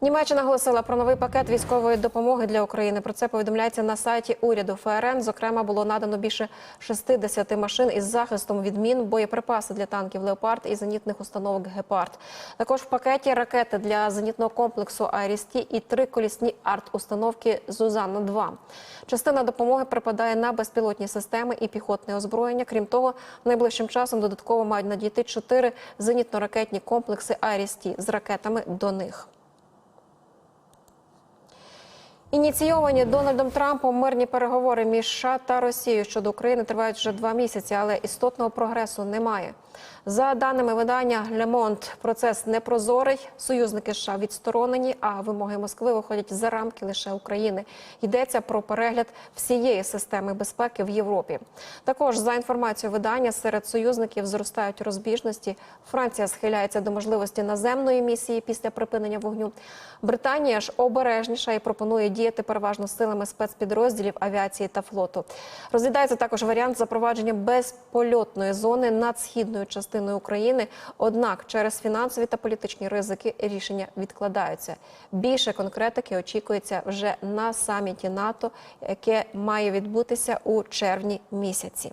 Німеччина оголосила про новий пакет військової допомоги для України. Про це повідомляється на сайті уряду ФРН. Зокрема, було надано більше 60 машин із захистом від мін, боєприпаси для танків Леопард і зенітних установок Гепард. Також в пакеті ракети для зенітного комплексу Айрісті і три колісні арт-установки Зузанна 2 Частина допомоги припадає на безпілотні системи і піхотне озброєння. Крім того, найближчим часом додатково мають надійти чотири зенітно-ракетні комплекси Айрісті з ракетами до них. Ініційовані Дональдом Трампом мирні переговори між США та Росією щодо України тривають вже два місяці, але істотного прогресу немає. За даними видання Monde, процес непрозорий. Союзники США відсторонені, а вимоги Москви виходять за рамки лише України. Йдеться про перегляд всієї системи безпеки в Європі. Також за інформацією видання серед союзників зростають розбіжності. Франція схиляється до можливості наземної місії після припинення вогню. Британія ж обережніша і пропонує діяти переважно силами спецпідрозділів авіації та флоту. Розглядається також варіант запровадження безпольотної зони над східною частиною України. Однак через фінансові та політичні ризики рішення відкладаються. Більше конкретики очікується вже на саміті НАТО, яке має відбутися у червні місяці.